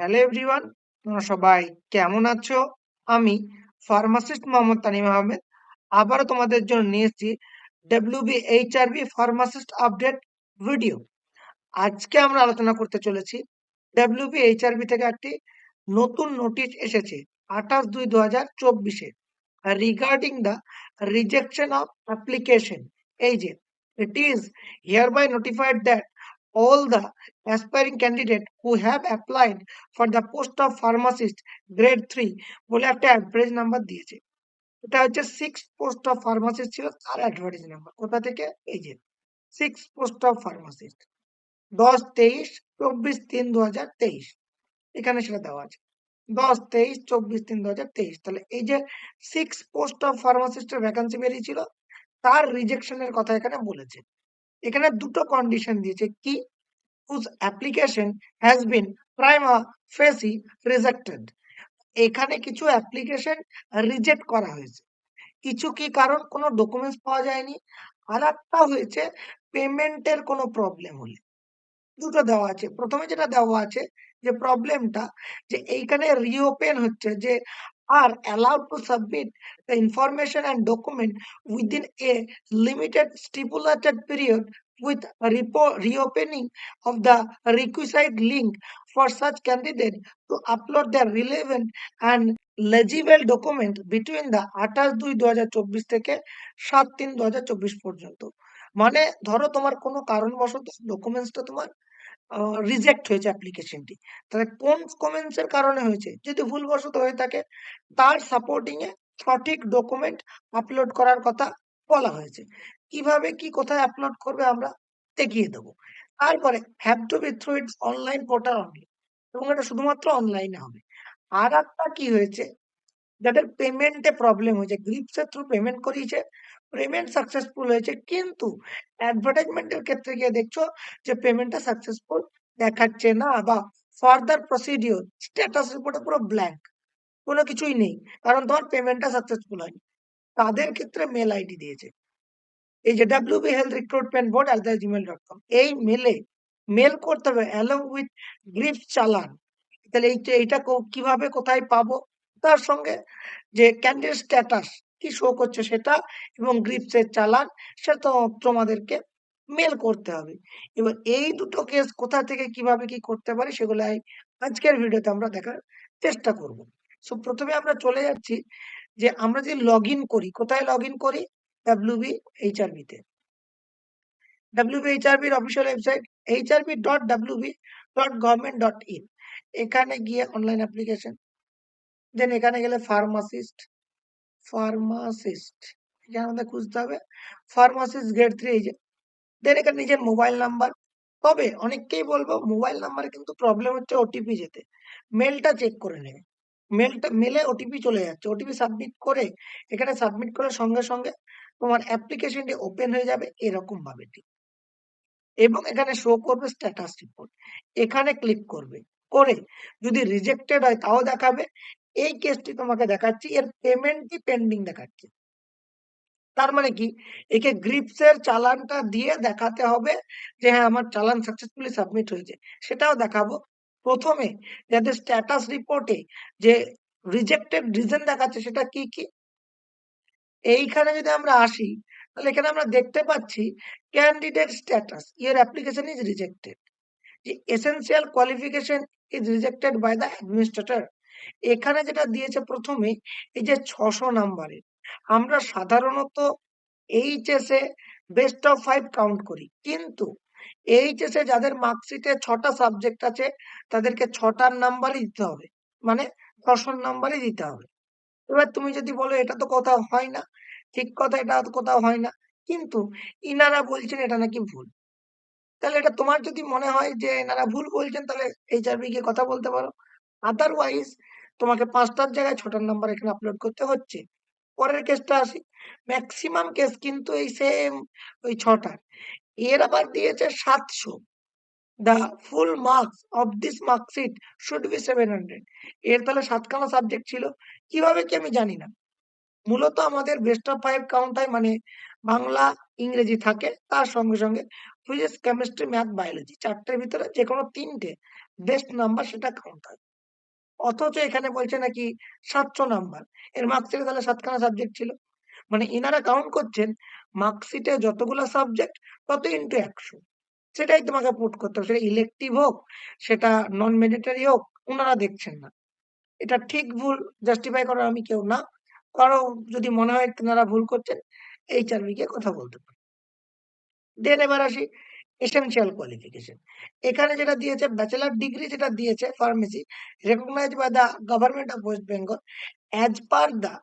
Hello everyone তোমরা সবাই কেমন আছো? আমি ফার্মাসিস্ট মোহাম্মদ তানিম আহমেদ। আবারও তোমাদের জন্য নিয়ে এসেছি WB HRB pharmacist update video আজকে আমরা আলোচনা করতে চলেছি ডাব্লিউবি এইচআরবি থেকে একটি নতুন নোটিশ এসেছে আঠাশ দুই দু হাজার চব্বিশে regarding the rejection of application এই যে it is hereby notified that all the aspiring candidate who have applied for the post of pharmacist grade 3 বলে একটা অ্যাডভার্টাইজ নাম্বার দিয়েছে। এটা হচ্ছে সিক্স পোস্ট অফ ফার্মাসিস্ট ছিল, তার অ্যাডভার্টাইজ নাম্বার কোথা থেকে? এই যে সিক্স পোস্ট অফ ফার্মাসিস্ট দশ, তেইশ, চব্বিশ, তিন দু হাজার তেইশ। এখানে সেটা দেওয়া আছে। দশ, তেইশ, চব্বিশ, তিন দু হাজার তেইশ। তাহলে এই যে সিক্স পোস্ট অফ ফার্মাসিস্টের ভ্যাকান্সি বেরিয়েছিল, তার রিজেকশনের কথা এখানে বলেছে। এখানে দুটো কন্ডিশন দিয়েছে। কি? whose application has been prima facie rejected এখানে কিছু অ্যাপ্লিকেশন রিজেক্ট করা হয়েছে। কিছু কি কারণ? কোনো ডকুমেন্টস পাওয়া যায়নি। আর একটা হয়েছে পেমেন্টের কোনো প্রবলেম হলে। দুটো দেওয়া আছে। প্রথমে যেটা দেওয়া আছে, যে প্রবলেমটা যে এইখানে রিওপেন হচ্ছে, যে are allowed to submit the information and document within a limited stipulated period with repo- reopening of the requisite link for such candidate to upload their relevant and legible document between the আঠাশ দুই দু থেকে সাত তিন দু পর্যন্ত মানে ধরো তোমার কোনো কারণবশত ডকুমেন্টসটা তোমার রিজেক্ট হয়েছে অ্যাপ্লিকেশনটি তাহলে কোন কমেন্টস এর কারণে হয়েছে? যদি ভুলবশত হয়ে থাকে, তার সাপোর্টিং এ সঠিক ডকুমেন্ট আপলোড করার কথা বলা হয়েছে। কীভাবে, কি কোথায় আপলোড করবে আমরা দেখিয়ে দেবো। তারপরে have to be through its online portal only এবং এটা শুধুমাত্র অনলাইনে হবে। আর একটা কি হয়েছে? যাদের পেমেন্টে প্রবলেম হয়েছে গ্রিপসের থ্রু পেমেন্ট করিয়েছে পেমেন্ট সাকসেসফুল হয়েছে, কিন্তু অ্যাডভার্টাইজমেন্টের ক্ষেত্রে গিয়ে দেখছ যে পেমেন্টটা সাকসেসফুল দেখাচ্ছে না বা ফার্দার প্রসিডিওর স্ট্যাটাস রিপোর্টে পুরো ব্ল্যাঙ্ক কোনো কিছুই নেই। কারণ তোমার পেমেন্টটা সাকসেসফুল হয়নি, তাদের ক্ষেত্রে মেল আইডি দিয়েছে। এই যে WB health recruitment board at the Gmail dot com এই মেলে মেল করতে হবে অ্যালং উইথ গ্রিফট চালান। তাহলে এই এইটা কীভাবে কোথায় পাবো? তার সঙ্গে যে ক্যান্ডিডেট স্ট্যাটাস কি শো করছে সেটা এবং গ্রিপসের চালান সেটা তোমাদেরকে মেল করতে হবে। এবার এই দুটো কেস কোথা থেকে কীভাবে কি করতে পারি সেগুলো আজকের ভিডিওতে আমরা দেখার চেষ্টা করব। সো প্রথমে আমরা চলে যাচ্ছি যে আমরা যে লগ করি, কোথায় লগ করি? ডাব্লিউবি এইচআরবি তে। WB এইচআরবির official website HRB dot WB dot government dot in এখানে গিয়ে অনলাইন অ্যাপ্লিকেশন দেন এখানে গেলে ফার্মাসিস্ট ফার্মাসিস্ট এখানে আমাদের খুঁজতে হবে। ফার্মাসিস্ট গ্রেড থ্রি এই যে। দেন এখানে নিজের মোবাইল নাম্বার তবে অনেককেই বলব মোবাইল নাম্বারে কিন্তু প্রবলেম হচ্ছে ওটিপি যেতে। মেলটা চেক করে নেবে। মেলটা মেলে ওটিপি চলে যাচ্ছে। ওটিপি সাবমিট করে, এখানে সাবমিট করে সঙ্গে সঙ্গে তোমার অ্যাপ্লিকেশনটি ওপেন হয়ে যাবে এরকম ভাবে ঠিক এবং এখানে শো করবে স্ট্যাটাস রিপোর্ট এখানে ক্লিক করবে। করে যদি রিজেক্টেড হয়, তাও দেখাবে। এই কেসটি তোমাকে দেখাচ্ছি, এর পেমেন্টই পেন্ডিং দেখাচ্ছে। তার মানে কি? একে গ্রিপসের চালানটা দিয়ে দেখাতে হবে যে হ্যাঁ আমার চালান সাকসেসফুলি সাবমিট হয়েছে। সেটাও দেখাবো। প্রথমে যাদের স্ট্যাটাস রিপোর্টে যে রিজেক্টেড রিজন দেখাচ্ছে, সেটা কি কি? এইখানে যদি আমরা আসি, তাহলে এখানে আমরা দেখতে পাচ্ছি candidate status your application is rejected যে essential qualification is rejected by the administrator এখানে যেটা দিয়েছে প্রথমে, এই যে ছশো নাম্বারের আমরা সাধারণত HS best of five count করি। কিন্তু এইচএস যাদের মার্কশিটে ছটা সাবজেক্ট আছে, তাদেরকে ছটার নাম্বারই দিতে হবে। মানে ছশোর নাম্বারই দিতে হবে। এবার তুমি যদি বলো, এটা তো কোথাও হয় না, ঠিক কথা, এটা কোথাও হয় না, কিন্তু ইনারা বলছেন এটা নাকি ভুল। তাহলে এটা তোমার যদি মনে হয় যে এনারা ভুল বলছেন, তাহলে এইচআরবি গিয়ে কথা বলতে পারো। আদারওয়াইজ তোমাকে পাঁচটার জায়গায় ছটার নাম্বার এখানে আপলোড করতে হচ্ছে। পরের কেসটা আসি। ম্যাক্সিমাম কেস কিন্তু এই সেম ওই ছটা এর আবার দিয়েছে সাতশো। The full marks of this marksheet should be seven hundred এর তাহলে সাতখানা সাবজেক্ট ছিল। কীভাবে কি আমি জানি না। মূলত আমাদের বেস্ট অফ ফাইভ কাউন্ট হয় মানে বাংলা, ইংরেজি থাকে। তার সঙ্গে সঙ্গে ফিজিক্স কেমিস্ট্রি ম্যাথ বায়োলজি চারটের ভিতরে যে কোনো তিনটে বেস্ট নাম্বার সেটা কাউন্ট হয়। অথচ এখানে বলছে নাকি ৭০০ নাম্বার। এর মার্কশিটে তাহলে ৭ খানা সাবজেক্ট ছিল। মানে ইনারা কাউন্ট করছেন মার্কশিটে যতগুলা সাবজেক্ট তত ইন্টু ১০০ সেটাই তোমাকে পুট করতে হবে। সেটা ইলেকটিভ হোক, সেটা নন মেডিটারি হোক, উনারা দেখছেন না। এটা ঠিক ভুল জাস্টিফাই করার আমি কেউ না। কারও যদি মনে হয় তেনারা ভুল করছেন, এইচআরবি কে কথা বলতে পারেন। দেন এবার আসি এসেনশিয়াল কোয়ালিফিকেশন এখানে যেটা দিয়েছে ব্যাচেলার ডিগ্রি যেটা দিয়েছে pharmacy recognise by the government of West Bengal as per the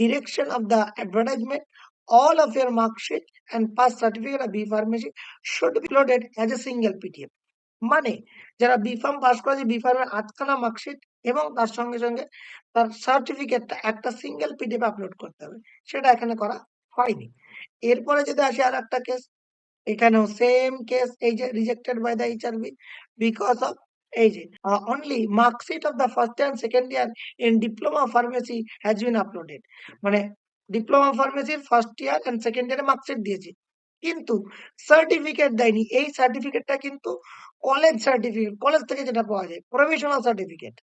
direction of the advertisement all of year marksheet and pass certificate of B pharmacy should be loaded as a single PDF মানে যারা B pharm pass করেছে B ফার্মের আটখানা marksheet এবং তার সঙ্গে সঙ্গে তার সার্টিফিকেটটা একটা সিঙ্গেল পিডিএফ আপলোড করতে হবে। সেটা এখানে করা হয়নি। এরপরে যদি আসি আর একটা কেস এখানেও সেম কেস এই যে rejected by the HRB because of এই যে only marksheet of the first and second year in diploma pharmacy has been uploaded মানে ডিপ্লোমা ফার্মেসির ফার্স্ট ইয়ার অ্যান্ড সেকেন্ড ইয়ারে মার্কশিট দিয়েছে। কিন্তু সার্টিফিকেট দেয়নি। এই সার্টিফিকেটটা কিন্তু কলেজ সার্টিফিকেট কলেজ থেকে যেটা পাওয়া যায় প্রফেশনাল সার্টিফিকেট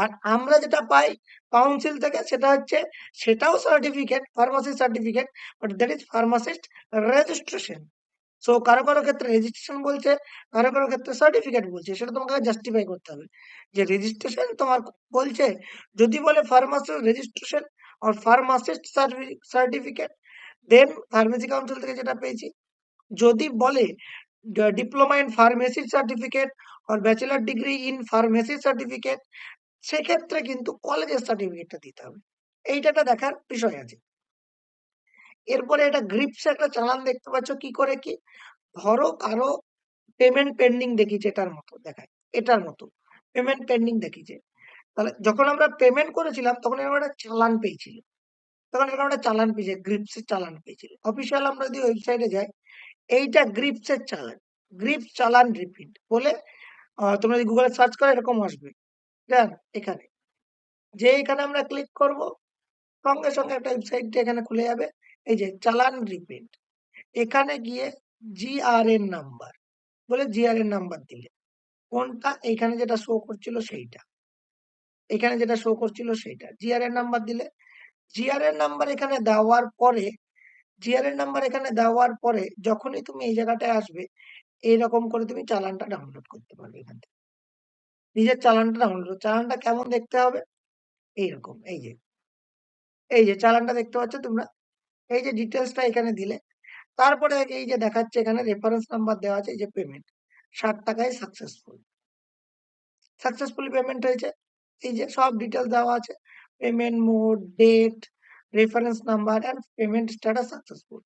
আর আমরা যেটা পাই কাউন্সিল থেকে সেটা হচ্ছে সেটাও certificate pharmacy certificate but that is pharmacist registration so কারও কারও ক্ষেত্রে রেজিস্ট্রেশন বলছে, কারও কারও ক্ষেত্রে সার্টিফিকেট বলছে, সেটা তোমাকে জাস্টিফাই করতে হবে। যে রেজিস্ট্রেশন তোমার বলছে, যদি বলে ফার্মাসিস্ট রেজিস্ট্রেশন আর pharmacist certificate then pharmacy council থেকে যেটা পেয়েছি, যদি বলে diploma in pharmacy certificate R bachelor degree in pharmacy certificate সেক্ষেত্রে কিন্তু কলেজের সার্টিফিকেটটা দিতে হবে। এইটা দেখার বিষয় আছে। এরপরে এটা গ্রিপস একটা চালান দেখতে পাচ্ছ কি করে কি? ধরো কারও পেমেন্ট পেন্ডিং দেখিয়েছে এটার মতো দেখায় এটার মতো পেমেন্ট পেন্ডিং দেখিয়েছে তাহলে যখন আমরা পেমেন্ট করেছিলাম, তখন এরকম একটা চালান পেয়েছিল। তখন এরকম একটা চালান পেয়েছে গ্রিপসের চালান পেয়েছিল। অফিসিয়াল আমরা যদি ওয়েবসাইটে যাই, এইটা গ্রিপসের চালান গ্রিপস চালান রিপিট বলে তোমরা যদি গুগলে সার্চ করো, এরকম আসবে। দেন এখানে। যে এখানে আমরা ক্লিক করব, সঙ্গে সঙ্গে একটা ওয়েবসাইট এখানে খুলে যাবে। এই যে চালান রিপিট এখানে গিয়ে জিআরএন নাম্বার বলে জিআরএন নাম্বার দিলে, কোনটা? এখানে যেটা শো করছিল সেইটা, এখানে যেটা শো করছিল সেইটা জিআরএন নাম্বার দিলে জিআরএন নাম্বার এখানে দেওয়ার পরে জিআরএন নাম্বার এখানে দেওয়ার পরে যখনই তুমি এই জায়গাটায় আসবে, এইরকম করে তুমি চালানটা ডাউনলোড করতে পারবে এখান থেকে। নিজের চালানটা ডাউনলোড চালানটা কেমন দেখতে হবে? এইরকম, এই যে এই যে চালানটা দেখতে পাচ্ছ তোমরা? এই যে ডিটেলসটা এখানে দিলে। তারপরে এই যে দেখাচ্ছে এখানে রেফারেন্স নাম্বার দেওয়া আছে, এই যে পেমেন্ট ষাট টাকায় সাকসেসফুল সাকসেসফুলি পেমেন্ট হয়েছে। এই যে সব ডিটেলস দেওয়া আছে। Payment mode date reference number and payment status successful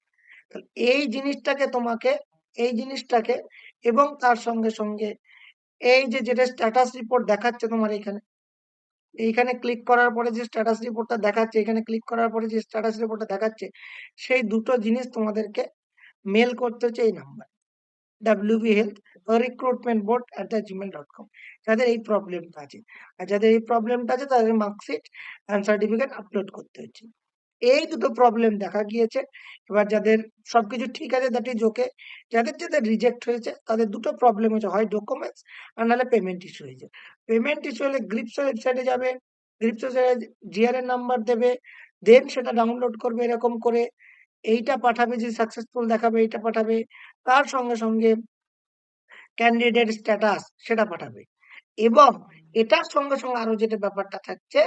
তাহলে এই জিনিসটাকে তোমাকে, এই জিনিসটাকে এবং তার সঙ্গে সঙ্গে এই যে যেটা স্ট্যাটাস রিপোর্ট দেখাচ্ছে তোমার এখানে এইখানে ক্লিক করার পরে যে স্ট্যাটাস রিপোর্টটা দেখাচ্ছে এখানে ক্লিক করার পরে যে স্ট্যাটাস রিপোর্টটা দেখাচ্ছে, সেই দুটো জিনিস তোমাদেরকে মেল করতে হচ্ছে এই number WB health recruitment board at the Gmail dot com যাদের এই প্রবলেমটা আছে। আর যাদের এই প্রবলেমটা আছে, তাদের মার্কশিট অ্যান্ড সার্টিফিকেট আপলোড করতে হচ্ছে। এই দুটো প্রবলেম দেখা গিয়েছে। এবার যাদের সবকিছু ঠিক আছে দ্যাট ইজ ওকে যাদের যাদের রিজেক্ট হয়েছে, তাদের দুটো প্রবলেম হয়েছে হয় ডকুমেন্টস আর নাহলে পেমেন্ট ইস্যু হয়েছে পেমেন্ট ইস্যু হলে গ্রিপস ওয়েবসাইটে যাবে গ্রিপস জিআরএন নাম্বার দেবে দেন সেটা ডাউনলোড করবে এরকম করে। এইটা পাঠাবে, যে সাকসেসফুল দেখাবে, এইটা পাঠাবে। তার সঙ্গে সঙ্গে ক্যান্ডিডেট স্ট্যাটাস সেটা পাঠাবে। এবং এটার সঙ্গে সঙ্গে আরও যেটা ব্যাপারটা থাকছে,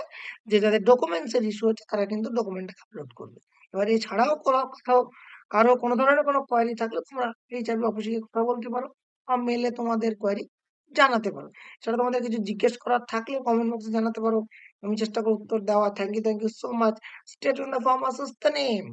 যে যাদের ডকুমেন্টস এর ইস্যু হচ্ছে, তারা কিন্তু ডকুমেন্ট আপলোড করবে। এবার এছাড়াও কোথাও কারও কোনো ধরনের কোনো কোয়ারি থাকলে তোমরা এইচআরবি অফিসে কথা বলতে পারো, বা মেলে তোমাদের কোয়ারি জানাতে পারো। সেটা তোমাদের কিছু জিজ্ঞেস করার থাকলে কমেন্ট বক্সে জানাতে পারো। আমি চেষ্টা করব উত্তর দেওয়া। Thank you thank you so much state on the form আসস্তা name